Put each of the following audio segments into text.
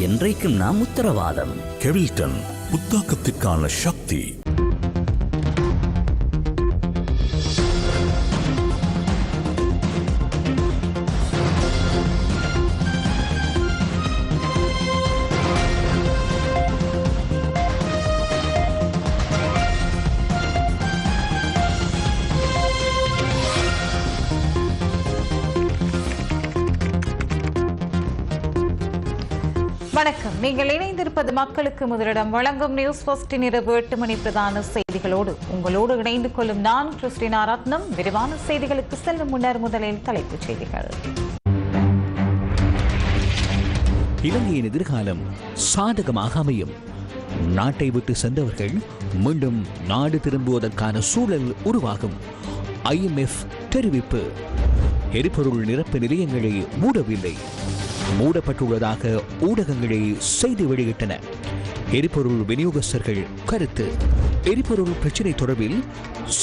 என்றைக்கும் நாம் உத்தரவாதம். கெவில்டன் புத்தாக்கத்திற்கான சக்தி நீங்கள் இணைந்திருப்பது மக்களுக்கு முதலிடம். வழங்கும் நியூஸ் ஃபர்ஸ்டின் இரவு எட்டு மணி பிரதான செய்திகளோடு உங்களோடு இணைந்து கொள்ளும் நான் கிறிஸ்டினா ரத்னம். விரிவான செய்திகளுக்கு செல்லும் முன்னர் முதலில் தலைப்புச் செய்திகள். இலங்கையின் எதிர்காலம் சாதகமாக அமையும். நாட்டை விட்டு சென்றவர்கள் மீண்டும் நாடு திரும்புவதற்கான சூழல் உருவாகும். ஐஎம்எஃப் தெரிவிப்பு. எரிபொருள் நிரப்பு நிலையங்களை மூடவில்லை. மூடப்பட்டுள்ளதாக ஊடகங்களே செய்தி வெளியிட்டன. எரிபொருள் விநியோகஸ்தர்கள் கருத்து. எரிபொருள் பிரச்சினை தொடர்பில்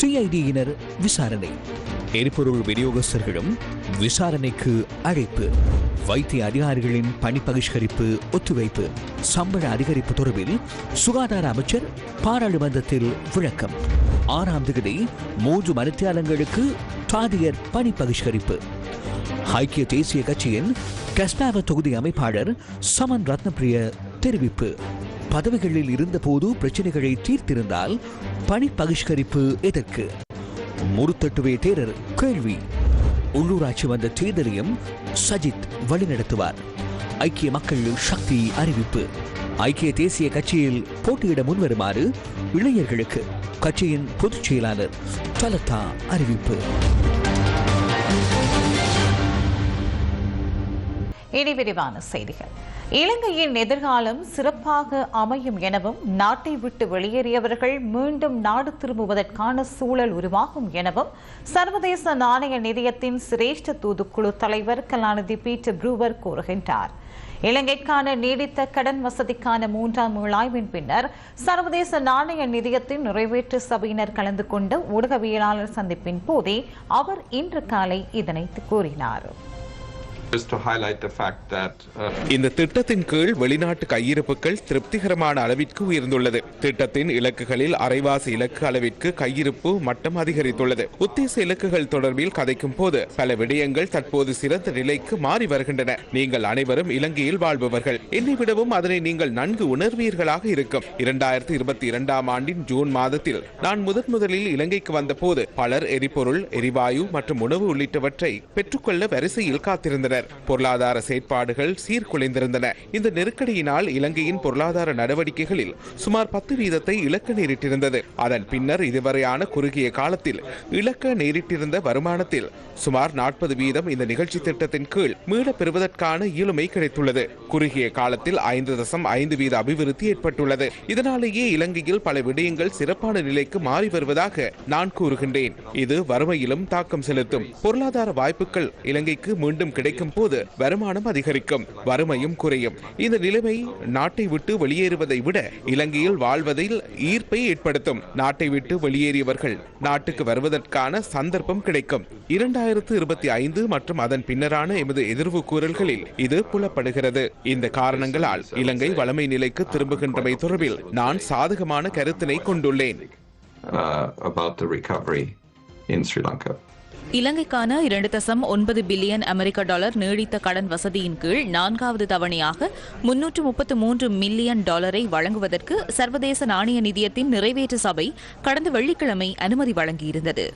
சிஐடியினர் விசாரணை. எரிபொருள் விநியோகஸ்தர்களும் விசாரணைக்கு அழைப்பு. வைத்திய அதிகாரிகளின் பணி பகிஷ்கரிப்பு ஒத்துழைப்பு சம்பள அதிகரிப்பு தொடர்பில் சுகாதார அமைச்சர் பாராளுமன்றத்தில் விளக்கம். ஆறாம் தேதி மூன்று மருத்துவங்களுக்கு தாதியர் பணி பகிஷ்கரிப்பு. ஐக்கிய தேசிய கட்சியின் கஸ்பாவ தொகுதி அமைப்பாளர் சமன் ரத்னப்பிரிய தெரிவிப்பு. பதவிகளில் இருந்தபோது பிரச்சனைகளை தீர்த்திருந்தால் பணி பகிஷ்கரிப்பு எதற்கு? முருத்தட்டுவே தேரர் கேள்வி. உள்ளூராட்சி வந்த தேர்தலையும் சஜித் வழிநடத்துவார். ஐக்கிய மக்கள் சக்தி அறிவிப்பு. ஐக்கிய தேசிய கட்சியில் போட்டியிட முன்வருமாறு இளைஞர்களுக்கு கட்சியின் பொதுச் செயலாளர் தலத்தா அறிவிப்பு. இனி விரிவான செய்திகள். இலங்கையின் எதிர்காலம் சிறப்பாக அமையும் எனவும் நாட்டை விட்டு வெளியேறியவர்கள் மீண்டும் நாடு திரும்புவதற்கான சூழல் உருவாகும் எனவும் சர்வதேச நாணய நிதியத்தின் சிரேஷ்ட தூதுக்குழு தலைவர் கலாநிதி பீட்டர் ப்ரூவர் கூறுகின்றார். இலங்கைக்கான நீடித்த கடன் வசதிக்கான மூன்றாம் மீளாய்வின் பின்னர் சர்வதேச நாணய நிதியத்தின் நிறைவேற்று சபையினர் கலந்து கொண்ட ஊடகவியலாளர் சந்திப்பின் போதே அவர் இன்று காலை இதனை கூறினார். இந்த திட்டத்தின் கீழ் வெளிநாட்டு கையிருப்புகள் திருப்திகரமான அளவிற்கு உயர்ந்துள்ளது. திட்டத்தின் இலக்குகளில் அரைவாசி இலக்கு அளவிற்கு கையிருப்பு மட்டம் அதிகரித்துள்ளது. உத்தேச இலக்குகள் தொடர்பில் கதைக்கும் போது பல விடயங்கள் தற்போது சிறந்த நிலைக்கு மாறி வருகின்றன. நீங்கள் அனைவரும் இலங்கையில் வாழ்பவர்கள். என்னை விடவும் அதனை நீங்கள் நன்கு உணர்வீர்களாக இருக்கும். இரண்டாயிரத்தி இருபத்தி இரண்டாம் ஆண்டின் ஜூன் மாதத்தில் நான் முதன் முதலில் இலங்கைக்கு வந்தபோது பலர் எரிபொருள் எரிவாயு மற்றும் உணவு உள்ளிட்டவற்றை பெற்றுக்கொள்ள வரிசையில் காத்திருந்தனர். பொருளாதார செயற்பாடுகள் சீர்குலைந்திருந்தன. இந்த நெருக்கடியினால் இலங்கையின் பொருளாதார நடவடிக்கைகளில் சுமார் பத்து வீதத்தை இழக்க நேரிட்டிருந்தது. அதன் பின்னர் இதுவரையான குறுகிய காலத்தில் இழக்க நேரிட்டிருந்த வருமானத்தில் சுமார் நாற்பது வீதம் இந்த நிகழ்ச்சி திட்டத்தின் கீழ் மீளப் பெறுவதற்கான இயலுமை கிடைத்துள்ளது. குறுகிய காலத்தில் ஐந்து தசம் ஐந்து வீத அபிவிருத்தி ஏற்பட்டுள்ளது. இதனாலேயே இலங்கையில் பல விடயங்கள் சிறப்பான நிலைக்கு மாறி வருவதாக நான் கூறுகின்றேன். இது வறுமையிலும் தாக்கம் செலுத்தும். பொருளாதார வாய்ப்புகள் இலங்கைக்கு மீண்டும் கிடைக்கும் போது வருமானம் அதிகரிக்கும் வறுமையும் குறையும். இந்த நிலைமை நாட்டை விட்டு வெளியேறுவதை விட இலங்கையில் வாழ்வதில் ஈர்ப்பை ஏற்படுத்தும். நாட்டை விட்டு வெளியேறியவர்கள் நாட்டுக்கு வருவதற்கான சந்தர்ப்பம் கிடைக்கும். இரண்டாயிரத்து இருபத்தி ஐந்து மற்றும் அதன் பின்னரான எமது எதிர்வு கூறல்களில் இது புலப்படுகிறது. இந்த காரணங்களால் இலங்கை வளமை நிலைக்கு திரும்புகின்றமை தொடர்பில் நான் சாதகமான கருத்தினை கொண்டுள்ளேன். Uh, about the recovery in Sri Lanka. இலங்கைக்கான இரண்டு தசம் ஒன்பது பில்லியன் அமெரிக்க டாலர் நீடித்த கடன் வசதியின் கீழ் நான்காவது தவணையாக முன்னூற்று முப்பத்து மூன்று மில்லியன் டாலரை வழங்குவதற்கு சர்வதேச நாணய நிதியத்தின் நிறைவேற்று சபை கடந்த வெள்ளிக்கிழமை அனுமதி வழங்கியிருந்தது.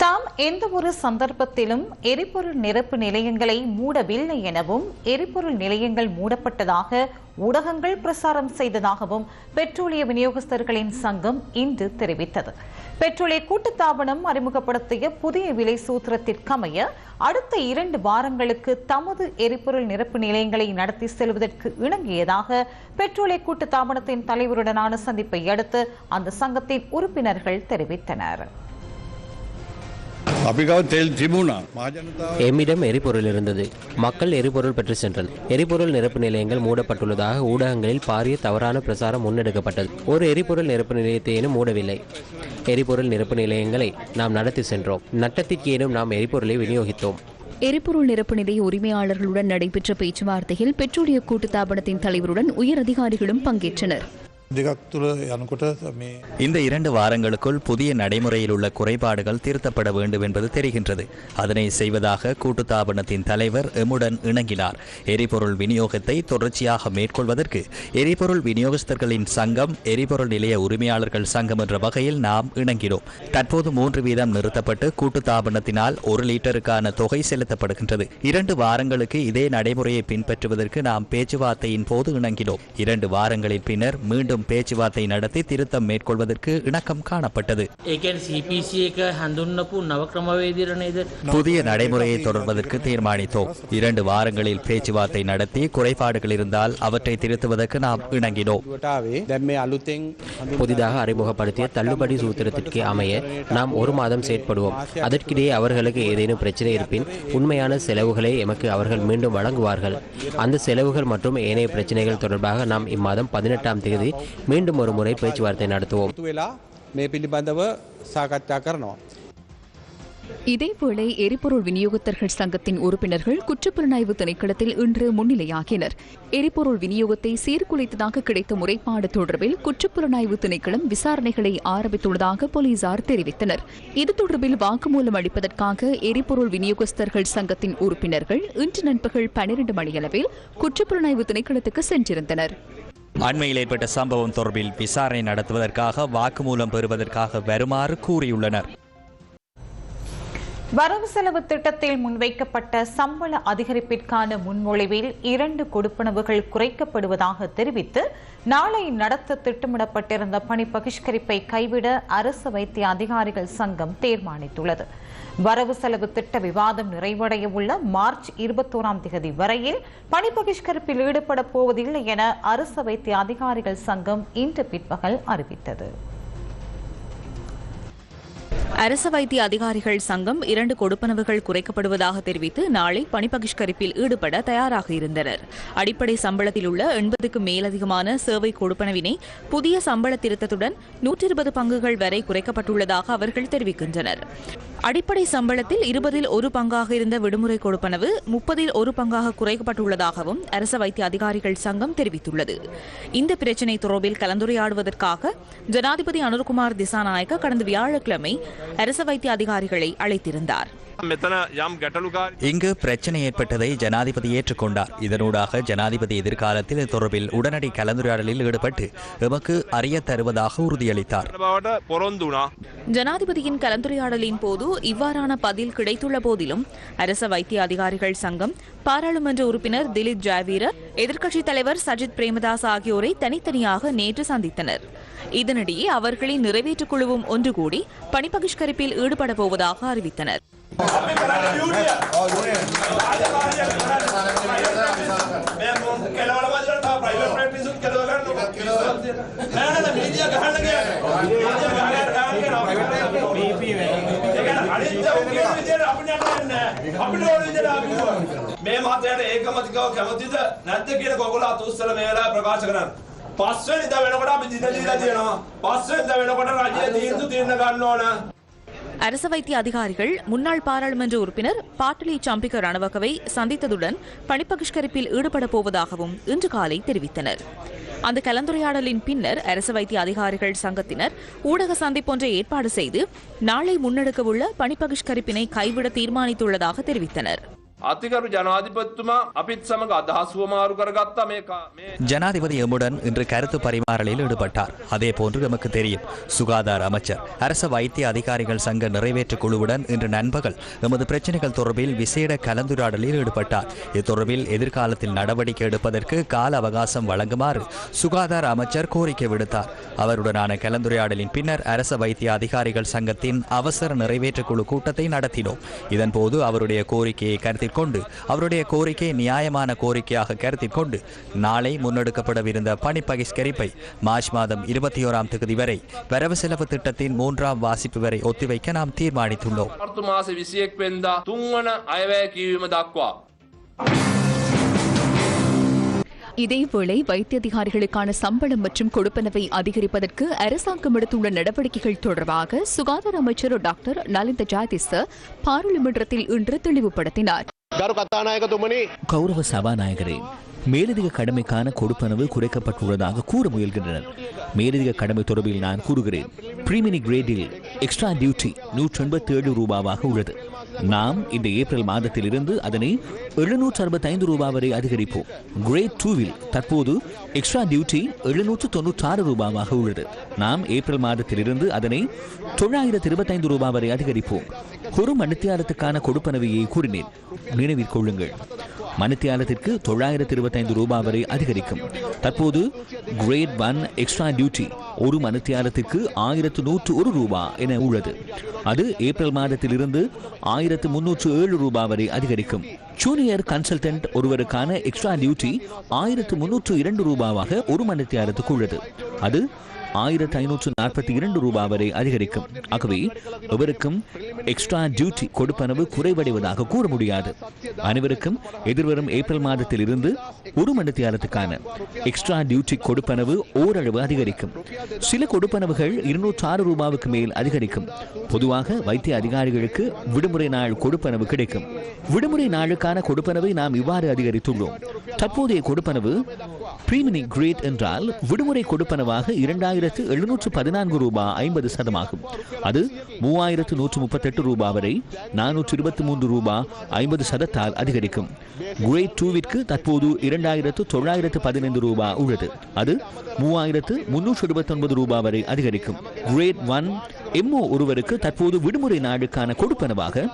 தாம் எந்த ஒரு சந்தர்ப்பத்திலும் எரிபொருள் நிரப்பு நிலையங்களை மூடவில்லை எனவும் எரிபொருள் நிலையங்கள் மூடப்பட்டதாக ஊடகங்கள் பிரசாரம் செய்ததாகவும் பெட்ரோலிய விநியோகஸ்தர்களின் சங்கம் இன்று தெரிவித்தது. பெட்ரோலிய கூட்டுத்தாபனம் அறிமுகப்படுத்திய புதிய விலை சூத்திரத்திற்கமைய அடுத்த இரண்டு வாரங்களுக்கு தமது எரிபொருள் நிரப்பு நிலையங்களை நடத்தி செல்வதற்கு இணங்கியதாக பெட்ரோலிய கூட்டுத்தாபனத்தின் தலைவருடனான சந்திப்பை அடுத்து அந்த சங்கத்தின் உறுப்பினர்கள் தெரிவித்தனர். எம்மிடம் எரிபொருள் இருந்தது. மக்கள் எரிபொருள் பெற்று சென்றனர். எரிபொருள் நிரப்பு நிலையங்கள் மூடப்பட்டுள்ளதாக ஊடகங்களில் பாரிய தவறான பிரசாரம் முன்னெடுக்கப்பட்டது. ஒரு எரிபொருள் நிரப்பு நிலையத்தையும் மூடவில்லை. எரிபொருள் நிரப்பு நிலையங்களை நாம் நடத்தி சென்றோம். நட்டத்திற்கேனும் நாம் எரிபொருளை விநியோகித்தோம். எரிபொருள் நிரப்பு நிலைய உரிமையாளர்களுடன் நடைபெற்ற பேச்சுவார்த்தையில் பெட்ரோலிய கூட்டுத்தாபனத்தின் தலைவருடன் உயர் அதிகாரிகளும் பங்கேற்றனர். දෙකක් තුළ යනකොට මේ இந்த இரண்டு வாரங்களுக்குள் புதிய நடைமுறையில் உள்ள குறைபாடுகள் திருத்தப்பட வேண்டும் என்பது தெரிகின்றது அதனை செய்வதாக கூட்டுத்தாபனத்தின் தலைவர் எம்முடன் இணங்கினார் எரிபொருள் விநியோகத்தை தொடர்ச்சியாக மேற்கொள்வதற்கு எரிபொருள் விநியோகஸ்தர்களின் சங்கம் எரிபொருள் நிலைய உரிமையாளர்கள் சங்கம் என்ற வகையில் நாம் இணங்கினோம் தற்போது மூன்று வீதம் நிறுத்தப்பட்டு கூட்டுத்தாபனத்தினால் ஒரு லிட்டருக்கான தொகை செலுத்தப்படுகின்றது இரண்டு வாரங்களுக்கு இதே நடைமுறையை பின்பற்றுவதற்கு நாம் பேச்சுவார்த்தையின் போது இணங்கினோம் இரண்டு வாரங்களின் பின்னர் மீண்டும் மீண்டும் பேச்சுவார்த்தை நடத்தி திருத்தம் மேற்கொள்வதற்கு இணக்கம் காணப்பட்டது. புதிய நடைமுறையை தொடர்வதற்கு தீர்மானித்தோம். இரண்டு வாரங்களில் பேச்சுவார்த்தை நடத்தி குறைபாடுகள் இருந்தால் அவற்றை திருத்துவதற்கு நாம் இணங்கினோம். புதிதாக அறிமுகப்படுத்திய தள்ளுபடி சூத்திரத்திற்கு அமைய நாம் ஒரு மாதம் செயற்படுவோம். அதற்கிடையே அவர்களுக்கு ஏதேனும் பிரச்சனை இருப்பின் உண்மையான செலவுகளை எமக்கு அவர்கள் மீண்டும் வழங்குவார்கள். அந்த செலவுகள் மற்றும் ஏனைய பிரச்சனைகள் தொடர்பாக நாம் இம்மாதம் பதினெட்டாம் தேதி மீண்டும் ஒரு முறை பேச்சுவார்த்தை நடத்துவோம். இதேவேளை எரிபொருள் விநியோகத்தர்கள் சங்கத்தின் உறுப்பினர்கள் குற்றப்புலனாய்வு திணைக்களத்தில் இன்று முன்னிலையாகினர். எரிபொருள் விநியோகத்தை சீர்குலைத்ததாக கிடைத்த முறைப்பாடு தொடர்பில் குற்றப்புலனாய்வு திணைக்களம் விசாரணைகளை ஆரம்பித்துள்ளதாக போலீசார் தெரிவித்தனர். இது தொடர்பில் வாக்குமூலம் அளிப்பதற்காக எரிபொருள் விநியோகஸ்தர்கள் சங்கத்தின் உறுப்பினர்கள் இன்று நண்பகல் பனிரெண்டு மணியளவில் குற்றப்புலனாய்வு திணைக்களத்துக்கு சென்றிருந்தனர். அண்மையில் ஏற்பட்ட சம்பவம் தொடர்பில் விசாரணை நடத்துவதற்காக வாக்குமூலம் பெறுவதற்காக வருமாறு கூறியுள்ளனர். வரவு செலவு திட்டத்தில் முன்வைக்கப்பட்ட சம்பள அதிகரிப்பிற்கான முன்மொழிவில் இரண்டு கொடுப்பனவுகள் குறைக்கப்படுவதாக தெரிவித்து நாளை நடத்த திட்டமிடப்பட்டிருந்த பணி பகிஷ்கரிப்பை கைவிட அரசு வைத்திய அதிகாரிகள் சங்கம் தீர்மானித்துள்ளது. வரவு செலவு திட்ட விவாதம் நிறைவடைய உள்ள மார்ச் இருபத்தோராம் தேதி வரையில் பணி பகிஷ்கரிப்பில் ஈடுபட போவதில்லை என அரசு வைத்திய அதிகாரிகள் சங்கம் இன்று பிற்பகல் அறிவித்தது. அரசு வைத்திய அதிகாரிகள் சங்கம் இரண்டு கொடுப்பனவுகள் குறைக்கப்படுவதாக தெரிவித்து நாளை பணிபகிஷ்கரிப்பில் ஈடுபட தயாராக இருந்தனர். அடிப்படை சம்பளத்தில் உள்ள எண்பதுக்கு மேலதிகமான சேவை கொடுப்பனவினை புதிய சம்பள திருத்தத்துடன் நூற்றி இருபது பங்குகள் வரை குறைக்கப்பட்டுள்ளதாக அவர்கள் தெரிவிக்கின்றனர். அடிப்படை சம்பளத்தில் இருபதில் ஒரு பங்காக இருந்த விடுமுறை கொடுப்பனவு முப்பதில் ஒரு பங்காக குறைக்கப்பட்டுள்ளதாகவும் அரசு வைத்திய அதிகாரிகள் சங்கம் தெரிவித்துள்ளது. இந்த பிரச்சினை தொடர்பில் கலந்துரையாடுவதற்காக ஜனாதிபதி அனுர்குமார் திசாநாயக்க கடந்த வியாழக்கிழமை அரசு வைத்திய அதிகாரிகளை அழைத்திருந்தார். இங்கு பிரச்சனை ஏற்பட்டதை ஜனாதிபதி ஏற்றுக்கொண்டார். இதனூடாக ஜனாதிபதி எதிர்காலத்தில் தொடர்பில் உடனடி கலந்துரையாடலில் ஈடுபட்டு எமக்கு அறிய தருவதாக உறுதியளித்தார். ஜனாதிபதியின் கலந்துரையாடலின் போது இவ்வாறான பதில் கிடைத்துள்ள போதிலும் அரச வைத்திய அதிகாரிகள் சங்கம் பாராளுமன்ற உறுப்பினர் திலீப் ஜாவீரர் எதிர்க்கட்சித் தலைவர் சஜித் பிரேமதாஸ் ஆகியோரை தனித்தனியாக நேற்று சந்தித்தனர். இதனிடையே அவர்களின் நிறைவேற்றுக் குழுவும் ஒன்று கூடி பணி பகிஷ்கரிப்பில் ஈடுபட போவதாக அறிவித்தனர். අපි කරන්නේ බියුටිය. ඔව් මම කෙලවල වශයෙන් තා ප්‍රයිවට් ප්‍රැක්ටිස් උත් කෙලව ගන්න. නෑ නෑ මීඩියා ගහන්න ගියා. මීඩියා ගහන්න ගහන්න ගියා. බීපී වැගේ. ඒ කියන්නේ අනිත් ඔක්කොම විදියට අපිට යන්න නෑ. අපිට ඕන විදියට අපි කරනවා. මේ මතයට ඒකමතිකව කැමතිද නැද්ද කියන කොගොල්ලෝ අතුස්සල මේ වෙලාවේ ප්‍රකාශ කරනවා. පස්වෙනිද වෙනකොට අපි දින දීලා තියෙනවා. පස්වෙනිද වෙනකොට රජය තීන්දුව తీర్න ගන්න ඕන. அரச வைத்திய அதிகாரிகள் முன்னாள் பாராளுமன்ற உறுப்பினர் பாட்டலி சாம்பிகர் ரணவகவை சந்தித்ததுடன் பணிப்பகிஷ்கரிப்பில் ஈடுபட போவதாகவும் இன்று காலை தெரிவித்தனர். அந்த கலந்துரையாடலின் பின்னர் அரசு வைத்திய அதிகாரிகள் சங்கத்தினர் ஊடக சந்திப்பொன்றை ஏற்பாடு செய்து நாளை முன்னெடுக்கவுள்ள பணிப்பகிஷ்கரிப்பினை கைவிட தீர்மானித்துள்ளதாக தெரிவித்தனர். அதிகரு ஜனாதிபதித்துமா அபித் சமக அதாசுவ மாறு கரகத்தா ஜனாதிபதி எம்முடன் இன்று கருத்து பரிமாறலில் ஈடுபட்டார் அதே போன்று நமக்கு தெரியும் சுகாதார அமைச்சர் அரச வைத்திய அதிகாரிகள் சங்க நிறைவேற்று குழுவுடன் இன்று நண்பகல் நமது பிரச்சனைகள் தொடர்பில் விசேட கலந்துரையாடலில் ஈடுபட்டார் இத்தொடர்பில் எதிர்காலத்தில் நடவடிக்கை எடுப்பதற்கு கால அவகாசம் வழங்குமாறு சுகாதார அமைச்சர் கோரிக்கை விடுத்தார் அவருடனான கலந்துரையாடலின் பின்னர் அரச வைத்திய அதிகாரிகள் சங்கத்தின் அவசர நிறைவேற்று குழு கூட்டத்தை நடத்தினோம் இதன்போது அவருடைய கோரிக்கையை கருத்தில் கொண்டு அவருடைய கோரிக்கை நியாயமான கோரிக்கையாக கருத்தில் கொண்டு நாளை முன்னெடுக்கப்படவிருந்த பணி பகிஷ்கரிப்பை மார்ச் மாதம் இருபத்தி ஓராம் தேதி வரை வரவு செலவு திட்டத்தின் மூன்றாம் வாசிப்பு வரை ஒத்திவைக்க நாம் தீர்மானித்துள்ளோம். இதேவேளை வைத்திய அதிகாரிகளுக்கான சம்பளம் மற்றும் கொடுப்பனவை அதிகரிப்பதற்கு அரசாங்கம் எடுத்துள்ள நடவடிக்கைகள் தொடர்பாக சுகாதார அமைச்சர் டாக்டர் நலிந்த ஜாதிச பாராளுமன்றத்தில் இன்று தெளிவுபடுத்தினார். கௌரவ சபாநாயகரே மேலதிக கடமைக்கான கொடுப்பனவு குறைக்கப்பட்டுள்ளதாக கூற முயல்கின்றனர். மேலதிக கடமை தொடர்பில் நான் கூறுகிறேன் பிரீமினி கிரேடில் எக்ஸ்ட்ரா டியூட்டி நூற்றி எண்பத்தி ஏழு ரூபாவாக உள்ளது. நாம் இந்த ஏப்ரல் மாதத்திலிருந்து அதனை எழுநூற்று அறுபத்தைந்து ரூபாய் வரை அதிகரிப்போம். கிரேட் டூவில் தற்போது எக்ஸ்ட்ரா டியூட்டி எழுநூற்று தொன்னூற்றாறு ரூபாவாக உள்ளது. நாம் ஏப்ரல் மாதத்திலிருந்து அதனை தொள்ளாயிரத்து இருபத்தைந்து ரூபாய் வரை அதிகரிப்போம். ஒரு மணித்தியாலத்துக்கான கொடுப்பனவையை கூறினேன். நினைவில் கொள்ளுங்கள். மணித்தியாலத்திற்கு தொள்ளாயிரத்து இருபத்தைந்து ரூபாய் வரை அதிகரிக்கும். தற்போது கிரேட் ஒன் எக்ஸ்ட்ரா டியூட்டி ஒரு மணித்தியாலத்திற்கு ஆயிரத்து நூற்று ஒரு ரூபாய் என உள்ளது. அது ஏப்ரல் மாதத்திலிருந்து ஆயிரத்து முன்னூற்று ஏழு ரூபாய் வரை அதிகரிக்கும். ஜூனியர் கன்சல்டன்ட் ஒருவருக்கான எக்ஸ்ட்ரா டியூட்டி ஆயிரத்து முன்னூற்று இரண்டு ரூபாவாக ஒரு மணித்தியாலத்துக்கு உள்ளது. அது ஆயிரத்தி ஐநூற்று நாற்பத்தி இரண்டு ரூபாய் வரை அதிகரிக்கும். ஆகவே எவருக்கும் எக்ஸ்ட்ரா டியூட்டி கொடுப்பனவு குறைவடைவதாக கூற முடியாது. அனைவருக்கும் எதிர்வரும் ஏப்ரல் மாதத்தில் இருந்து ஒரு மணித்தியாலத்துக்கான எக்ஸ்ட்ரா டியூட்டி கொடுப்பனவு ஓரளவு அதிகரிக்கும். சில கொடுப்பனவுகள் இருநூற்று ஆறு ரூபாவுக்கு மேல் அதிகரிக்கும். பொதுவாக வைத்திய அதிகாரிகளுக்கு விடுமுறை நாள் கொடுப்பனவு கிடைக்கும். விடுமுறை நாளுக்கான கொடுப்பனவை நாம் இவ்வாறு அதிகரித்துள்ளோம். தற்போதைய கொடுப்பனவு பிரீமினி கிரேட் என்றால் விடுமுறை கொடுப்பனவாக இரண்டாயிரத்து எழுநூற்று பதினான்கு ரூபாய் ஐம்பது சதமாகும். அது மூவாயிரத்து நூற்று முப்பத்தெட்டு ரூபாய் வரை நானூற்று இருபத்தி மூன்று ரூபாய் ஐம்பது சதத்தால் அதிகரிக்கும். கிரேட் டூவிற்கு தற்போது இரண்டாயிரத்து தொள்ளாயிரத்து பதினைந்து ரூபாய் உள்ளது. அது மூவாயிரத்து முன்னூற்று இருபத்தி ஒன்பது ரூபாய் வரை அதிகரிக்கும். கிரேட் ஒன் எம்ஓ ஒருவருக்கு தற்போது விடுமுறை நாடுக்கான கொடுப்பனவாக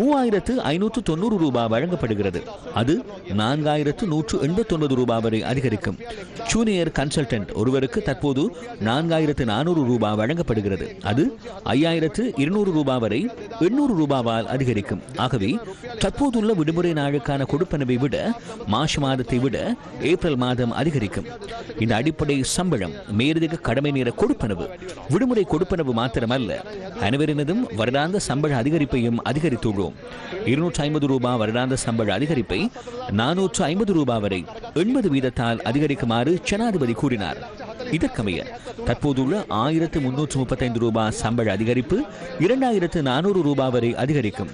மூவாயிரத்து ஐநூற்று தொண்ணூறு ரூபாய் வழங்கப்படுகிறது. அது நான்காயிரத்து நூற்று எண்பத்தொன்பது ரூபாய் வரை அதிகரிக்கும். ஜூனியர் கன்சல்டன்ட் ஒருவருக்கு தற்போது நான்காயிரத்து நானூறு ரூபாய் வழங்கப்படுகிறது. அது ஐயாயிரத்து இருநூறு ரூபாய் வரை எண்ணூறு ரூபாவால் அதிகரிக்கும். ஆகவே தற்போதுள்ள விடுமுறை நாளுக்கான கொடுப்பனவை விட மார்ச் மாதத்தை விட ஏப்ரல் மாதம் அதிகரிக்கும். இந்த அடிப்படை சம்பளம் மேலதிக கடமை நேர கொடுப்பனவு. விடுமுறை கொடுப்பனவு மாத்திரமல்ல அனைவரினதும் வருடாந்த சம்பள அதிகரிப்பையும் அதிகரித்துள்ளோம். இருநூற்று ஐம்பது ரூபாய் வருடாந்த சம்பள அதிகரிப்பை நானூற்று ஐம்பது ரூபாய் வரை எண்பது வீதத்தால் அதிகரி அதிகரிக்குமாறு ஜனாதிபதி கூறினார். இதற்கமைய தற்போதுள்ள ஆயிரத்து முன்னூற்று முப்பத்தைந்து ரூபாய் சம்பள அதிகரிப்பு இரண்டாயிரத்து நானூறு ரூபாய் வரை அதிகரிக்கும்.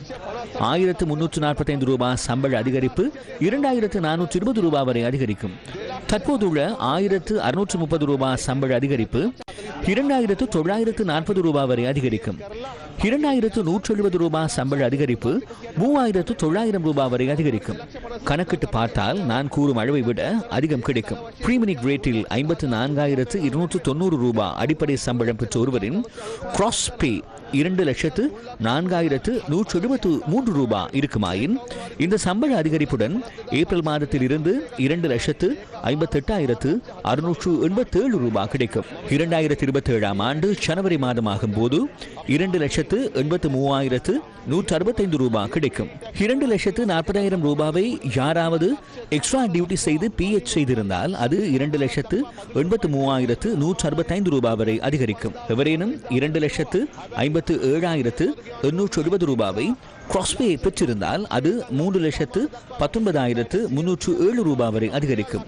ஆயிரத்து முன்னூற்று நாற்பத்தைந்து ரூபாய் சம்பள அதிகரிப்பு இரண்டாயிரத்து நானூற்று இருபது ரூபாய் வரை அதிகரிக்கும். தற்போதுள்ள ஆயிரத்து அறுநூற்று முப்பது ரூபாய் சம்பள அதிகரிப்பு இரண்டாயிரத்து தொள்ளாயிரத்து நாற்பது ரூபாய் வரை அதிகரிக்கும். இரண்டாயிரத்து நூற்று எழுபது ரூபாய் சம்பள அதிகரிப்பு மூவாயிரத்து தொள்ளாயிரம் ரூபாய் வரை அதிகரிக்கும். கணக்கிட்டு பார்த்தால் நான் கூறும் அளவை விட அதிகம் கிடைக்கும். பிரீமினிக் ரேட்டில் ஐம்பத்து நான்காயிரத்து இருநூற்று தொண்ணூறு ரூபாய் அடிப்படை சம்பளம் பெற்ற ஒருவரின் கிராஸ் பே இரண்டு லட்சத்து நான்காயிரத்து நூற்று எழுபத்து மூன்று ரூபாய் இருக்குமாயின் இந்த சம்பள அதிகரிப்புடன் ஏப்ரல் மாதத்தில் இருந்து இரண்டு லட்சத்து ஐம்பத்தெட்டாயிரத்து அறுநூற்று எண்பத்தேழு ரூபாய் கிடைக்கும். இரண்டாயிரத்தி இருபத்தி ஏழாம் ஆண்டு ஜனவரி மாதமாகும் போது இரண்டு லட்சத்து எண்பத்து மூவாயிரத்து நூற்று அறுபத்தைந்து ரூபாய் கிடைக்கும். இரண்டு லட்சத்து நாற்பதாயிரம் ரூபாவை யாராவது எக்ஸ்ட்ரா டியூட்டி செய்து பிஎச் செய்திருந்தால் அது இரண்டு லட்சத்து எண்பத்து மூவாயிரத்து நூற்று அறுபத்தைந்து ரூபாய் வரை அதிகரிக்கும். எவரேனும் இரண்டு லட்சத்து ஐம்பத்து ஏழாயிரத்து எண்ணூற்று எழுபது ரூபாவை கிராஸ்பேயை பெற்றிருந்தால் அது மூன்று லட்சத்து பத்தொன்பதாயிரத்து முன்னூற்று ஏழு ரூபாய் வரை அதிகரிக்கும்.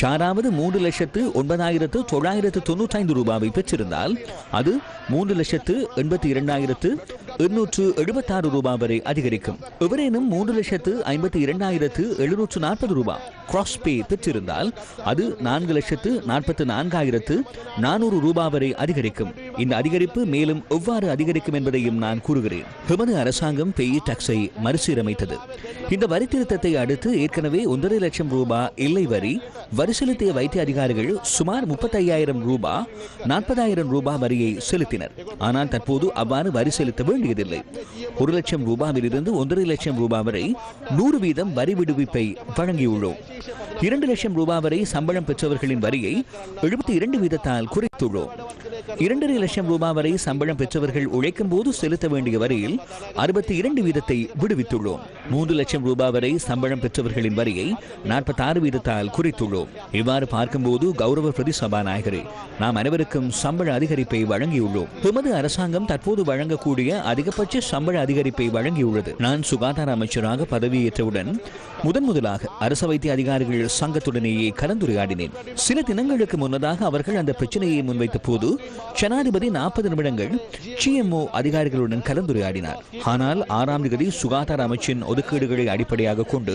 ஷாராவது மூன்று லட்சத்து ஒன்பதாயிரத்து தொள்ளாயிரத்து தொண்ணூற்றைந்து ரூபாவை பெற்றிருந்தால் அது மூன்று லட்சத்து எண்பத்தி இரண்டாயிரத்து எண்ணூற்று எழுபத்தாறு ரூபாய் வரை அதிகரிக்கும். எவரேனும் மூன்று லட்சத்து ஐம்பத்தி இரண்டாயிரத்து எழுநூற்று நாற்பது ரூபாய் கிராஸ்பே பெற்றிருந்தால் அது நான்கு லட்சத்து நாற்பத்து நான்காயிரத்து நானூறு ரூபாய் வரை அதிகரிக்கும். இந்த அதிகரிப்பு மேலும் எவ்வாறு அதிகரிக்கும் என்பதையும் நான் கூறுகிறேன். எமது அரசாங்கம் பெய் டாக்ஸை மறுசீரமைத்தது. இந்த வரி திருத்தத்தை அடுத்து ஏற்கனவே ஒன்றரை லட்சம் ரூபாய் இல்லை வரி வரி செலுத்திய வைத்திய அதிகாரிகள் சுமார் முப்பத்தையாயிரம் ரூபாய் நாற்பதாயிரம் ரூபாய் வரியை செலுத்தினர். ஆனால் தற்போது அவ்வாறு வரி செலுத்த வேண்டியதில்லை. ஒரு லட்சம் ரூபாயிலிருந்து ஒன்றரை லட்சம் ரூபாய் வரை நூறு வீதம் வரி விடுவிப்பை வழங்கியுள்ளோம். இரண்டு லட்சம் ரூபாய் வரை சம்பளம் பெற்றவர்களின் வரியை எழுபத்தி இரண்டு வீதத்தால் குறைத்துள்ளோம். இரண்டரை லட்சம் ரூபாய் வரை சம்பளம் பெற்றவர்கள் உழைக்கும் போது செலுத்த வேண்டிய வரியில் அறுபத்தி இரண்டு வீதத்தை விடுவித்துள்ளோம். மூன்று லட்சம் ரூபாய் வரை சம்பளம் பெற்றவர்களின் வரியை நாற்பத்தி ஆறு வீதத்தால் குறைத்துள்ளோம். இவ்வாறு பார்க்கும்போது கௌரவ பிரதி சபாநாயகரே நாம் அனைவருக்கும் சம்பள அதிகரிப்பை வழங்கியுள்ளோம். எமது அரசாங்கம் தற்போது வழங்கக்கூடிய அதிகபட்ச சம்பள அதிகரிப்பை வழங்கியுள்ளது. நான் சுகாதார அமைச்சராக பதவியேற்றவுடன் முதன் முதலாக அரச வைத்திய அதிகாரிகள் சங்கத்துடனேயே கலந்துரையாடினேன். சில தினங்களுக்கு முன்னதாக அவர்கள் அந்த பிரச்சனையை முன்வைத்த போது ஜனாதிபதி நாற்பது நிமிடங்கள் சிஎம்ஓ அதிகாரிகளுடன் கலந்துரையாடினார். ஆனால் ஆறாம் தேதி சுகாதார அமைச்சின் ஒதுக்கீடுகளை அடிப்படையாக கொண்டு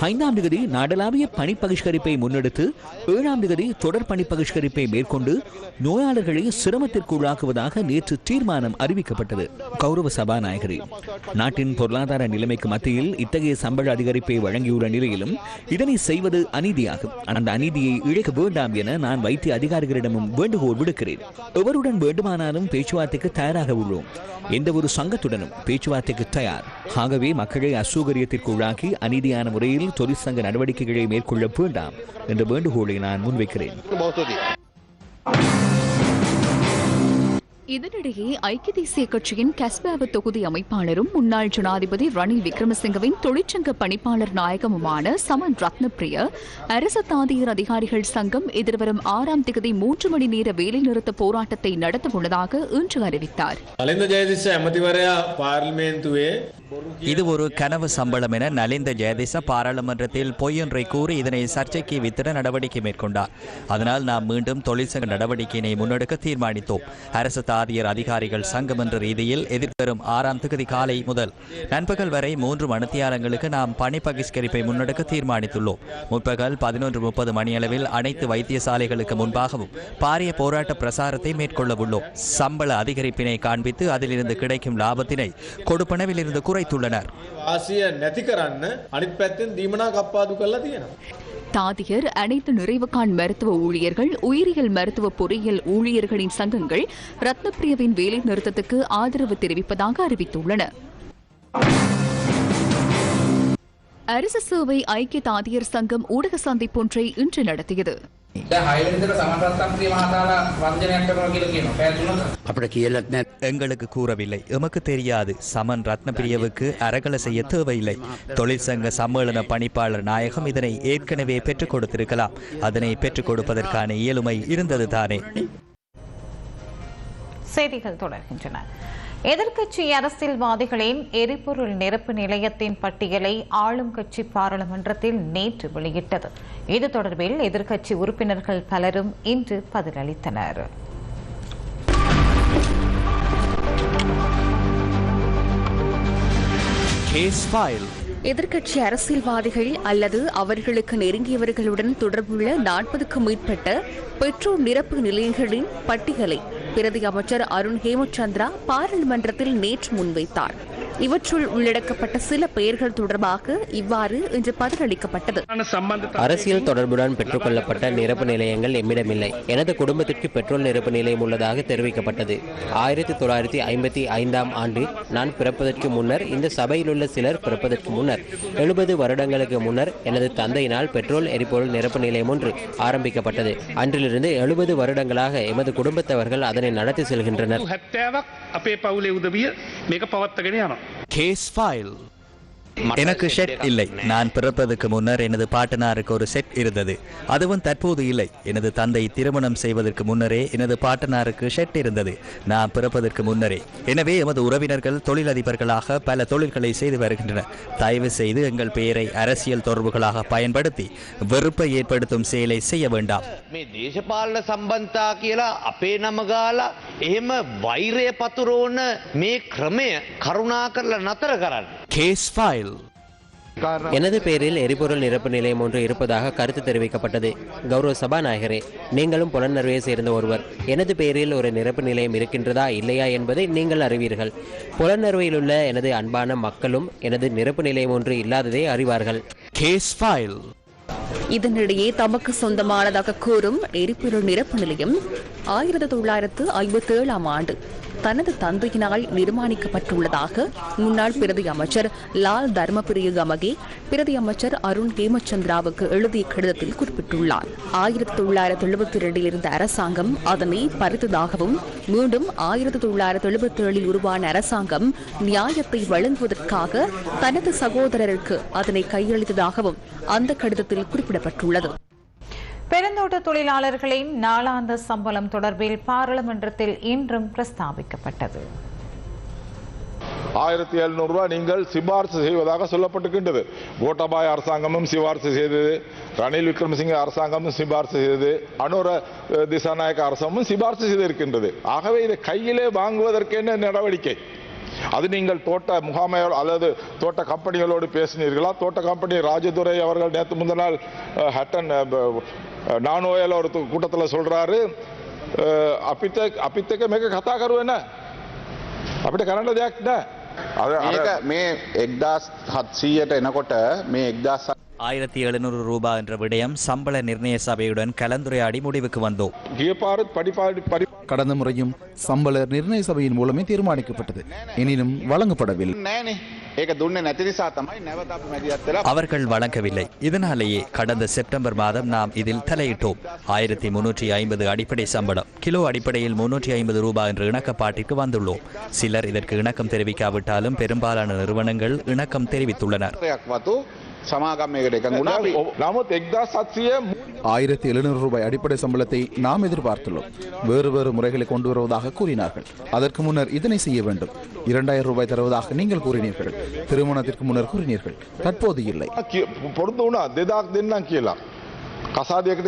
ஐந்தாம் தேதி நாடளாவிய பணி பகிஷ்கரிப்பை முன்னெடுத்து ஏழாம் தேதி தொடர் பணி பகிஷ்கரிப்பை மேற்கொண்டு நோயாளர்களை சிரமத்திற்குள்ளாக்குவதாக நேற்று தீர்மானம் அறிவிக்கப்பட்டது. கௌரவ சபாநாயகரே நாட்டின் பொருளாதார நிலைமைக்கு மத்தியில் இத்தகைய சம்பள அதிகரிப்பை வழங்கியுள்ள நிலையிலும் இதனை செய்வது அநீதியாகும். அந்த அநீதியை இழைக்க வேண்டாம் என நான் வைத்திய அதிகாரிகளிடமும் வேண்டுகோள் விடுக்கிறேன். எவருடன் வேண்டுமானாலும் பேச்சுவார்த்தைக்கு தயாராக உள்ளோம். எந்த ஒரு சங்கத்துடனும் பேச்சுவார்த்தைக்கு தயார். ஆகவே மக்களை அசௌகரியத்திற்கு உள்ளாக்கி அநீதியான முறையில் தொழிற்சங்க நடவடிக்கைகளை மேற்கொள்ள வேண்டாம். என்ற வேண்டுகோளை நான் முன்வைக்கிறேன். இதனிடையே ஐக்கிய தேசிய கட்சியின் கஸ்பாவ தொகுதி அமைப்பாளரும் முன்னாள் ஜனாதிபதி ரணில் விக்ரமசிங்கவின் தொழிற்சங்க பணிப்பாளர் நாயகமுமான சமன் ரத்னப்பிரிய அரசு தாதியர் அதிகாரிகள் சங்கம் எதிர்வரும் ஆறாம் திகதி மூன்று மணி நேர வேலைநிறுத்த போராட்டத்தை நடத்த உள்ளதாக இன்று அறிவித்தார். இது ஒரு கனவு சம்பளம் என நலிந்த ஜெயதிச பாராளுமன்றத்தில் பொய்யொன்றை கூறி இதனை சர்ச்சைக்கு வித்திட நடவடிக்கை மேற்கொண்டார். அதனால் நாம் மீண்டும் தொழிற்சங்க நடவடிக்கையினை முன்னெடுக்க தீர்மானித்தோம். அரசு தாதியர் அதிகாரிகள் சங்கம் என்ற ரீதியில் எதிர்வரும் ஆறாம் தேதி காலை முதல் நண்பகல் வரை மூன்று மணித்தியாலங்களுக்கு நாம் பணி பகிஷ்கரிப்பை முன்னெடுக்க தீர்மானித்துள்ளோம். முற்பகல் பதினொன்று முப்பது மணியளவில் அனைத்து வைத்தியசாலைகளுக்கு முன்பாகவும் பாரிய போராட்ட பிரசாரத்தை மேற்கொள்ள உள்ளோம் சம்பள அதிகரிப்பினை காண்பித்து அதிலிருந்து கிடைக்கும் லாபத்தினை கொடுப்பனவில் இருந்து குறை குறைத்துள்ளனர் වාසිය නැති කරන්න අනිත් පැත්තෙන් දීමනා කප්පාදු කරලා තියෙනවා. தாதியர் அனைத்து நிறைவுகாண் மருத்துவ ஊழியர்கள் உயிரியல் மருத்துவ பொறியியல் ஊழியர்களின் சங்கங்கள் ரத்னப்பிரியவின் வேலை நிறுத்தத்துக்கு ஆதரவு தெரிவிப்பதாக அறிவித்துள்ளன அரசு சேவை ஐக்கிய தாதியர் சங்கம் ஊடக சந்திப்பொன்றை இன்று நடத்தியது எங்களுக்கு கூறவில்லை எமக்கு தெரியாது. சமன் ரத்னபிரியவுக்கு அரகல செய்ய தேவையில்லை தொழிற்சங்க சம்மேளன பணிப்பாளர் நாயகம் இதனை ஏற்கனவே பெற்றுக் கொடுத்திருக்கலாம். அதனை பெற்றுக் கொடுப்பதற்கான இயலுமை இருந்தது தானே. செய்திகள் தொடர்கின்றன. எதிர்க்கட்சி அரசியல்வாதிகளின் எரிபொருள் நிரப்பு நிலையத்தின் பட்டியலை ஆளும் கட்சி பாராளுமன்றத்தில் நேற்று வெளியிட்டது. இது தொடர்பில் எதிர்க்கட்சி உறுப்பினர்கள் பலரும் இன்று பதிலளித்தனர். எதிர்க்கட்சி அரசியல்வாதிகள் அல்லது அவர்களுக்கு நெருங்கியவர்களுடன் தொடர்புள்ள நாற்பதுக்கும் மேற்பட்ட பெட்ரோல் நிரப்பு நிலையங்களின் பட்டியலை பிரதி அமைச்சர் அருண் ஹேமச்சந்திரா பாராளுமன்றத்தில் நேற்று முன்வைத்தார். இவற்றுள் உள்ளடக்கப்பட்ட சில பெயர்கள் தொடர்பாக இவ்வாறு இன்று பதிலளிக்கப்பட்டது அரசியல் தொடர்புடன் பெற்றுக்கொள்ளப்பட்ட நிரப்பு நிலையங்கள் எம்மிடமில்லை எனது குடும்பத்திற்கு பெட்ரோல் நிரப்பு நிலையம் உள்ளதாக தெரிவிக்கப்பட்டது ஆயிரத்தி தொள்ளாயிரத்தி ஐம்பத்தி ஐந்தாம் ஆண்டு நான் பிறப்பதற்கு முன்னர் இந்த சபையில் உள்ள சிலர் பிறப்பதற்கு முன்னர் எழுபது வருடங்களுக்கு முன்னர் எனது தந்தையினால் பெட்ரோல் எரிபொருள் நிரப்பு நிலையம் ஒன்று ஆரம்பிக்கப்பட்டது அன்றிலிருந்து எழுபது வருடங்களாக எமது குடும்பத்தவர்கள் அதனை நடத்தி செல்கின்றனர் අපේ පවුලේ උදවිය මේක පවත්තගෙන යනවා. கேஸ் ஃபைல் எனக்கு ஷெட் இல்லை நான் பிறப்பதற்கு முன்னர் எனது பாட்டனாருக்கு ஒரு செட் இருந்தது அதுவும் தற்போது இல்லை எனது தந்தை திருமணம் செய்வதற்கு முன்னரே எனது பாட்டனாருக்கு ஷெட் இருந்தது நான் பிறப்பதற்கு முன்னரே எனவே எமது உறவினர்கள் தொழிலதிபர்களாக பல தொழில்களை செய்து வருகின்றனர் தயவு செய்து எங்கள் பெயரை அரசியல் தொடர்புகளாக பயன்படுத்தி வெறுப்பை ஏற்படுத்தும் செயலை செய்ய வேண்டாம் මේ දේශපාලන සම්බන්තා කියලා අපේ නම ගාලා එහෙම වෛරය පතුරෝන මේ ක්‍රමය කරුණා කරලා නතර කරන්න. கேஸ் ஃபைல் எனது பெயரில் எரிபொருள் நிரப்பு நிலையம் ஒன்று இருப்பதாக கருத்து தெரிவிக்கப்பட்டது. கௌரவ சபாநாயகரே நீங்களும் புலனறுவையை சேர்ந்த ஒருவர். எனது பெயரில் ஒரு நிரப்பு நிலையம் இருக்கின்றதா இல்லையா என்பதை நீங்கள் அறிவீர்கள். புலனறுவையில் உள்ள எனது அன்பான மக்களும் எனது நிரப்பு நிலையம் ஒன்று இல்லாததை அறிவார்கள். கேஸ் ஃபைல் இதனிடையே தமக்கு சொந்தமானதாக கூறும் எரிபொருள் நிரப்பு நிலையம் ஆயிரத்தி தொள்ளாயிரத்து ஐம்பத்தி ஏழாம் ஆண்டு. தனது தந்தையினால் நிர்மாணிக்கப்பட்டுள்ளதாக முன்னாள் பிரதி அமைச்சர் லால் தர்மபிரிய கமகே பிரதி அமைச்சர் அருண் ஹேமச்சந்திராவுக்கு எழுதிய கடிதத்தில் குறிப்பிட்டுள்ளார். ஆயிரத்தி தொள்ளாயிரத்தி எழுபத்தி இரண்டில் இருந்த அரசாங்கம் அதனை பறித்ததாகவும் மீண்டும் ஆயிரத்தி தொள்ளாயிரத்தி எழுபத்தி ஏழில் உருவான அரசாங்கம் நியாயத்தை வழங்குவதற்காக தனது சகோதரருக்கு அதனை கையளித்ததாகவும் அந்த கடிதத்தில் குறிப்பிடப்பட்டுள்ளது. பெருந்தோட்ட தொழிலாளர்களின் நாளாந்த சம்பளம் தொடர்பில் பாராளுமன்றத்தில் இன்றும் பிரஸ்தாபிக்கப்பட்டது. ஆயிரத்தி எழுநூறு ரூபாய் நீங்கள் சிபார்சு செய்வதாக சொல்லப்பட்டிருக்கின்றது. கோட்டாபாய அரசாங்கமும் சிபார்சு செய்தது. ரணில் விக்ரமசிங்க அரசாங்கமும் சிபார்சு செய்தது. அனுர திசாநாயக்க அரசாங்கமும் சிபார்சு செய்திருக்கின்றது. ஆகவே இதை கையிலே வாங்குவதற்கு என்ன நடவடிக்கை? அது நீங்கள் தோட்ட முகாமையோடு அல்லது தோட்ட கம்பெனிகளோடு பேசினீர்களா தோட்ட கம்பெனி ராஜதுரை அவர்கள் நேற்று முந்தின நாள் அஹ், ஹட்டன் நானோயில் ஒரு கூட்டத்தில் சொல்றாரு அஹ், අපිට අපිත් එක මේක කතා කරුවෙන අපිට කරන්න දෙයක් නෑ අර මේක මේ එක්දස් හත්සීයට එනකොට මේ එක්දස් ஆயிரத்தி எழுநூறு ரூபாய் என்ற விடயம் சம்பள நிர்ணய சபையுடன் கலந்துரையாடி முடிவுக்கு வந்தோம். கடந்த முறையும் சம்பள நிர்ணய சபையின் மூலமே தீர்மானிக்கப்பட்டது. எனினும் வழங்கப்படவில்லை. அவர்கள் வழங்கவில்லை. இதனாலேயே கடந்த செப்டம்பர் மாதம் நாம் இதில் தலையிட்டோம். ஆயிரத்தி முன்னூற்றி ஐம்பது அடிப்படை சம்பளம் கிலோ அடிப்படையில் முன்னூற்றி ஐம்பது ரூபாய் என்ற இணக்கப்பாட்டிற்கு வந்துள்ளோம். சிலர் இதற்கு இணக்கம் தெரிவிக்காவிட்டாலும் பெரும்பாலான நிறுவனங்கள் இணக்கம் தெரிவித்துள்ளனர். යක් වතු සමාගම්යකට එකඟ වුණා අපි නමුත් එක්දස් සත්සිය ஆயிரத்தி எழுநூறு ரூபாய் அடிப்படை சம்பளத்தை நாம் எதிர்பார்த்துள்ளோம் வேறு வேறு முறைகளை கொண்டு வருவதாக கூறினார்கள் அதற்கு முன்னர் இதனை செய்ய வேண்டும் இரண்டாயிரம் ரூபாய் தருவதாக நீங்கள் கூறினீர்கள் திருமணத்திற்கு முன்னர் கூறினீர்கள் தற்போது இல்லை පොරුදු වුණා දෙදක් දෙන්නම් කියලා කසාදයකට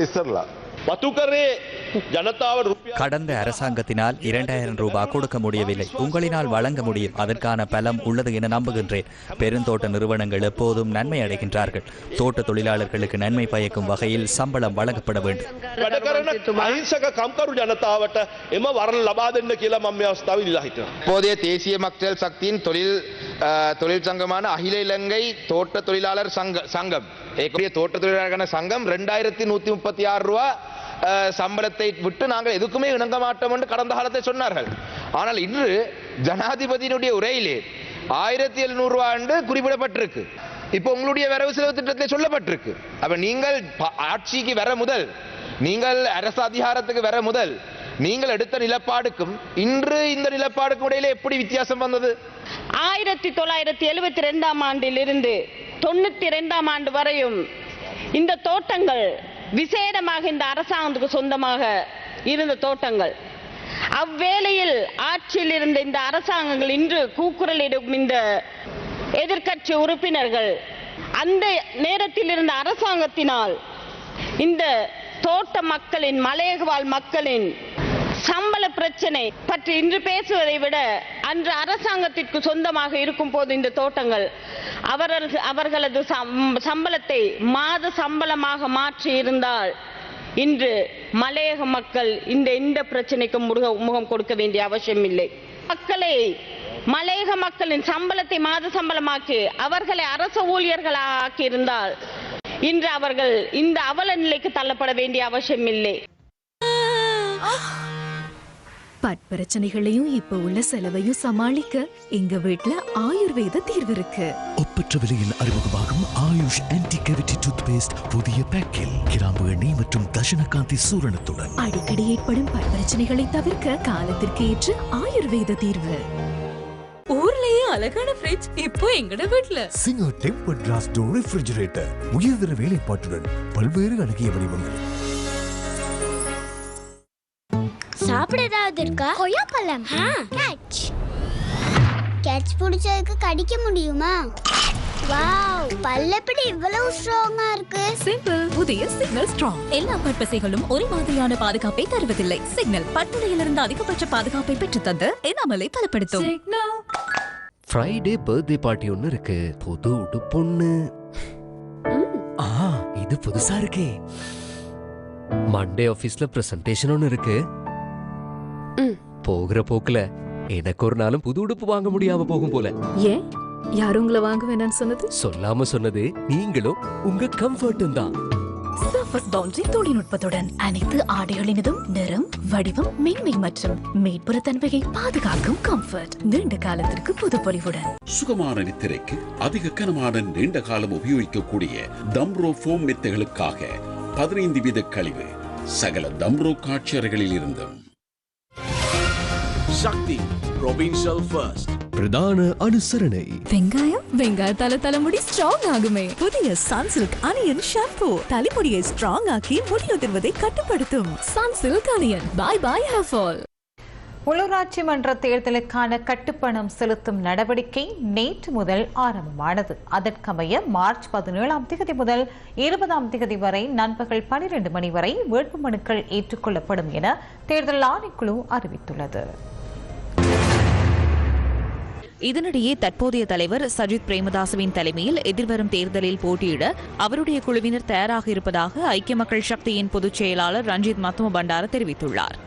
கடந்த அரசாங்கத்தினால் இரண்டாயிரம் ரூபாய் கொடுக்க முடியவில்லை. உங்களினால் வழங்க முடியும். அதற்கான பலம் உள்ளது என நம்புகின்றேன். பெருந்தோட்ட நிறுவனங்கள் எப்போதும் நன்மை அடைகின்றார்கள். தோட்ட தொழிலாளர்களுக்கு நன்மை பயக்கும் வகையில் சம்பளம் வழங்கப்பட வேண்டும். போதைய தேசிய மக்கள் சக்தியின் தொழில் தொழிற்சங்கமான அகில இலங்கை தோட்ட தொழிலாளர் சங்கம். ஏற்கனவே தோட்ட தொழிலாளர்களான சங்கம் ரெண்டாயிரத்தி நூத்தி முப்பத்தி ஆறு ரூபா சம்பளத்தை விட்டு நாங்கள் எதுக்குமே இணங்க மாட்டோம் என்று கடந்த காலத்தை சொன்னார்கள். ஆனால் இன்று ஜனாதிபதியினுடைய உரையிலே ஆயிரத்தி எழுநூறு ரூபா என்று குறிப்பிடப்பட்டிருக்கு. இப்போ உங்களுடைய வரவு செலவு திட்டத்தில் சொல்லப்பட்டிருக்கு. அப்ப நீங்கள் ஆட்சிக்கு வர முதல் நீங்கள் அரசு அதிகாரத்துக்கு வர முதல் நீங்கள் எடுத்த நிலப்பாடுக்கும் இன்று இந்த நிலப்பாடுக்கும் இடையில எப்படி வித்தியாசம் வந்தது? ஆயிரத்தி தொள்ளாயிரத்தி எழுபத்தி ரெண்டாம் ஆண்டிலிருந்து தொண்ணூத்தி ரெண்டாம் ஆண்டு வரையும் இந்த தோட்டங்கள் விசேடமாக இந்த அரசாங்கத்துக்கு சொந்தமாக இருந்த தோட்டங்கள். அவ்வேளையில் ஆட்சியில் இருந்த இந்த அரசாங்கங்கள் இன்று கூக்குரலிடும் இந்த எதிர்க்கட்சி உறுப்பினர்கள் அந்த நேரத்தில் இருந்த அரசாங்கத்தினால் இந்த தோட்ட மக்களின் மலையகவாழ் மக்களின் சம்பள பிரச்சனை பற்றி இன்று பேசுவதை விட அன்று அரசாங்கத்திற்கு சொந்தமாக இருக்கும் போது இந்த தோட்டங்கள் அவர்கள் அவர்களது சம்- சம்பளத்தை மாத சம்பளமாக மாற்றி இருந்தால் இன்று மலையக மக்கள் இந்த இந்த பிரச்சனைக்கும் முருக- முகம் கொடுக்க வேண்டிய அவசியம் இல்லை. மக்களை மலையக மக்களின் சம்பளத்தை மாத சம்பளமாக்கி அவர்களை அரச ஊழியர்களாக்கி இருந்தால் இன்று அவர்கள் இந்த அவல நிலைக்கு தள்ளப்பட வேண்டிய அவசியம் இல்லை. பட் பிரச்சனைகளையும் இப்ப உள்ள செலவையும் சமாளிக்க எங்க வீட்ல ஆயுர்வேத தீர்வு இருக்கு. ஒப்பற்ற விலையில் அறிமுகமாகும் Ayush anti cavity toothpaste புதிய பேக்கில் கிராம்பு எண்ணெய் மற்றும் தசனகாந்தி சூரணத்துடன். அடிக்கடி ஏற்படும் பட் பிரச்சனைகளை தவிர்க்க காலத்திற்கு ஏற்ற ஆயுர்வேத தீர்வு. ஊர்லயே அழகான ஃப்ரிட்ஜ் இப்போ எங்கட வீட்ல. Singer temper glass door refrigerator உயர்தர வேலைப்பாட்டுடன் பல்வேறு அழகிய வடிவங்கள். சாப்பிட ஏதாவது இருக்கா? கொய்யாப்பழம். கேட்ச் கேட்ச் பிடிச்சதுக்கு கடிக்க முடியுமா? வாவ் பல்ல எப்படி இவ்வளவு ஸ்ட்ராங்கா இருக்கு. சிம்பிள் புதிய சிக்னல் ஸ்ட்ராங் எல்லா பற்பசைகளும் ஒரே மாதிரியான பாதுகாப்பை தருவதில்லை. சிக்னல் பற்புடையிலிருந்து அதிகபட்ச பாதுகாப்பை பெற்றுத் தந்து எனாமலை பலப்படுத்தும் ஃப்ரைடே பர்த்டே பார்ட்டி ஒன்று இருக்கு. புது உடுப்பொண்ணு. ஆ இது புதுசா இருக்கே. மண்டே ஆபீஸ்ல பிரசன்டேஷன் ஒன்று இருக்கு. போகிற போக்குல எனக்கு ஒரு நாளும் புது உடுப்பு வாங்க முடியாம போகும் போல. ஏன்? யாரும் உங்களை வாங்க வேணாம்னு சொன்னது? சொல்லாம சொன்னது நீங்களும் உங்க கம்ஃபர்ட்டும் தான். சர்ஃபஸ் பவுண்டரி தொழில்நுட்பத்துடன் அனைத்து ஆடைகளினதும் நிறம் வடிவம் மென்மை மற்றும் மேற்புற தன்மையை பாதுகாக்கும் கம்ஃபர்ட் நீண்ட காலத்திற்கு புதுப்பொலிவுடன் சுகமான நித்திரைக்கு அதிக கனமான நீண்ட காலம் உபயோகிக்கக்கூடிய தம்ரோ ஃபோம் மெத்தைகளுக்காக பதினைந்து வீத கழிவு சகல தம்ரோ காட்சியறைகளில் இருந்தும். சக்தி ப்ரொவின்ஷியல் ஃபர்ஸ்ட் பிரதான அனுசரணை. வெங்காயம் வெங்காயத்தால தலைமுடி ஸ்ட்ராங் ஆகுமே. புதிய சன்சில்க் அனியன் ஷாம்பூ தலைமுடியை ஸ்ட்ராங் ஆக்கி முடி உதிர்வதை கட்டுப்படுத்தும். Sunsilk onion bye bye hair fall உள்ளூராட்சி மன்ற தேர்தலுக்கான கட்டுப்பணம் செலுத்தும் நடவடிக்கை நேற்று முதல் ஆரம்பமானது. அதற்கமைய மார்ச் பதினேழாம் திகதி முதல் இருபதாம் திகதி வரை நண்பகல் பனிரெண்டு மணி வரை வேட்புமனுக்கள் ஏற்றுக்கொள்ளப்படும் என தேர்தல் ஆணைக்குழு அறிவித்துள்ளது. இதனிடையே தற்போதைய தலைவர் சஜித் பிரேமதாசவின் தலைமையில் எதிர்வரும் தேர்தலில் போட்டியிட அவருடைய குழுவினர் தயாராக இருப்பதாக ஐக்கிய மக்கள் சக்தியின் பொதுச் செயலாளர் ரஞ்சித் மத்தும பண்டார தெரிவித்துள்ளார்.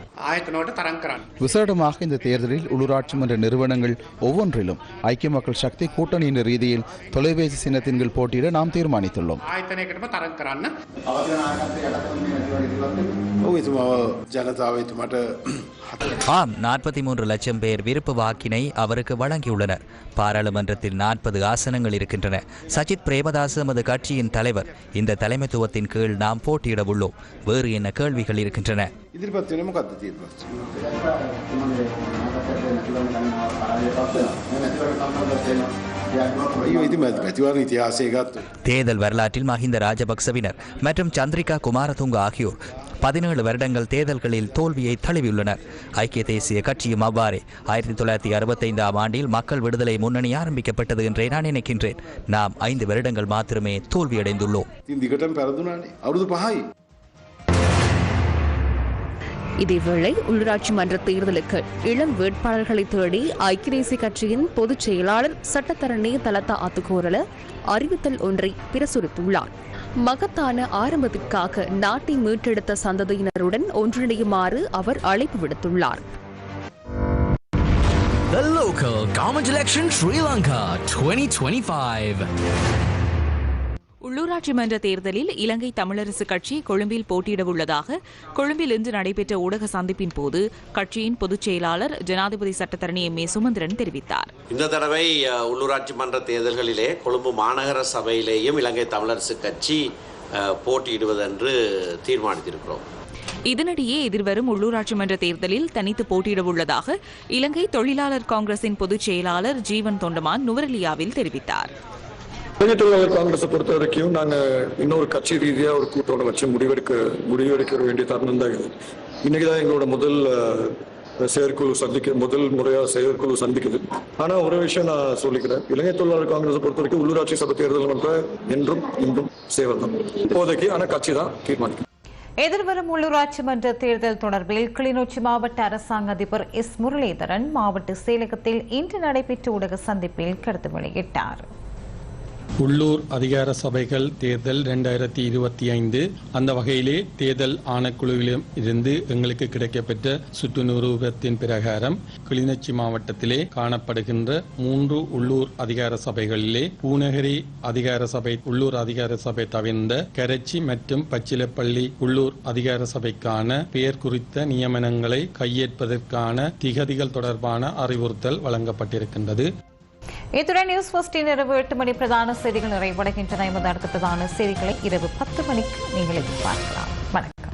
விசேடமாக இந்த தேர்தலில் உள்ளூராட்சி மன்ற நிறுவனங்கள் ஒவ்வொன்றிலும் ஐக்கிய மக்கள் சக்தி கூட்டணியின் ரீதியில் தொலைபேசி சின்னத்தின் கீழ் போட்டியிட நாம் தீர்மானித்துள்ளோம். ஜனதாவை ஆம் நாற்பத்தி மூன்று லட்சம் பேர் விருப்பு வாக்கினை அவருக்கு வழங்கியுள்ளனர். பாராளுமன்றத்தில் நாற்பது ஆசனங்கள் இருக்கின்றன. சஜித் பிரேமதாஸ் எமது கட்சியின் தலைவர். இந்த தலைமைத்துவத்தின் கீழ் நாம் போட்டியிட உள்ளோம். வேறு என்ன கேள்விகள் இருக்கின்றன? தேர்தல் வரலாற்றில் மஹிந்த ராஜபக்சவினர் மற்றும் சந்திரிகா குமாரதுங்க ஆகியோர் பதினேழு வருடங்கள் தேர்தல்களில் தோல்வியை தழுவியுள்ளனர். ஐக்கிய தேசிய கட்சியும் அவ்வாறே. ஆயிரத்தி தொள்ளாயிரத்தி அறுபத்தைந்தாம் ஆண்டில் மக்கள் விடுதலை முன்னணி ஆரம்பிக்கப்பட்டது என்றே நான் நினைக்கின்றேன். நாம் ஐந்து வருடங்கள் மாத்திரமே தோல்வியடைந்துள்ளோம். இதேவேளை உள்ளூராட்சி மன்ற தேர்தலுக்கு இளம் வேட்பாளர்களை தேடி ஐக்கிய தேசிய கட்சியின் பொதுச் செயலாளர் சட்டத்தரணி தலத்தா அத்துகோரல அறிவித்தல் ஒன்றை பிரசுரித்துள்ளார் மகத்தான ஆரம்பத்திற்காக நாட்டை மீட்டெடுத்த சந்ததியினருடன் ஒன்றிணையுமாறு அவர் அழைப்பு விடுத்துள்ளார் The local government election Sri Lanka 2025. உள்ளூராட்சி மன்ற தேர்தலில் இலங்கை தமிழரசு கட்சி கொழும்பில் போட்டியிடவுள்ளதாக கொழும்பில் இன்று நடைபெற்ற ஊடக சந்திப்பின் போது கட்சியின் பொதுச் செயலாளர் ஜனாதிபதி சட்டத்தரணி எம் ஏ சுமந்திரன் தெரிவித்தார். இந்த தடவை உள்ளூராட்சி மன்ற தேர்தல்களிலே கொழும்பு மாநகர சபையிலேயும் இலங்கை தமிழரசு கட்சி போட்டியிடுவதென்று தீர்மானித்திருக்கிறோம். இதனிடையே எதிர்வரும் உள்ளூராட்சி மன்ற தேர்தலில் தனித்து போட்டியிடவுள்ளதாக இலங்கை தொழிலாளர் காங்கிரசின் பொதுச் செயலாளர் ஜீவன் தொண்டமான் நுவரெலியாவில் தெரிவித்தார். இளைஞர் தொழிலாளர் காங்கிரஸை பொறுத்த வரைக்கும் நாங்க இன்னொரு கட்சி ரீதியா ஒரு கூட்டோட வச்சு முடிவெடுக்க முடிவெடுக்க வேண்டிய தருணம் தான் இது. இன்னைக்கு தான் எங்களோட முதல் செயற்குழு சந்திக்க முதல் முறையாக செயற்குழு சந்திக்குது. ஆனா ஒரு விஷயம் நான் சொல்லிக்கிறேன். இளைஞர் தொழிலாளர் காங்கிரஸை பொறுத்த வரைக்கும் உள்ளூராட்சி சபை தேர்தல் மன்ற என்றும் இன்றும் சேவல் தான். இப்போதைக்கு ஆனால் கட்சி தான் தீர்மானிக்கும் எதிர்வரும் உள்ளூராட்சி மன்ற தேர்தல் தொடர்பில் கிளிநொச்சி மாவட்ட அரசாங்க அதிபர் எஸ் முரளிதரன் மாவட்ட செயலகத்தில் இன்று நடைபெற்ற ஊடக சந்திப்பில் கருத்து வெளியிட்டார். உள்ளூர் அதிகார சபைகள் தேர்தல் ரெண்டாயிரத்தி இருபத்தி ஐந்து அந்த வகையிலே தேர்தல் ஆணைக்குழுவிலும் இருந்து எங்களுக்கு கிடைக்கப்பெற்ற சுற்று நிரூபத்தின் பிரகாரம் கிளிநொச்சி மாவட்டத்திலே காணப்படுகின்ற மூன்று உள்ளூர் அதிகார சபைகளிலே பூநகரி அதிகார சபை உள்ளூர் அதிகார சபை தவிர்ந்த கரைச்சி மற்றும் பச்சிலப்பள்ளி உள்ளூர் அதிகார சபைக்கான பெயர் குறித்த நியமனங்களை கையேற்பதற்கான திகதிகள் தொடர்பான அறிவுறுத்தல் வழங்கப்பட்டிருக்கின்றது. இத்துடன் நியூஸ் ஃபர்ஸ்டின் இரவு எட்டு மணி பிரதான செய்திகள் நிறைவடைகின்றன. எமது அடுத்த பிரதான செய்திகளை இரவு பத்து மணிக்கு நீங்கள் எதிர்பார்க்கலாம். வணக்கம்.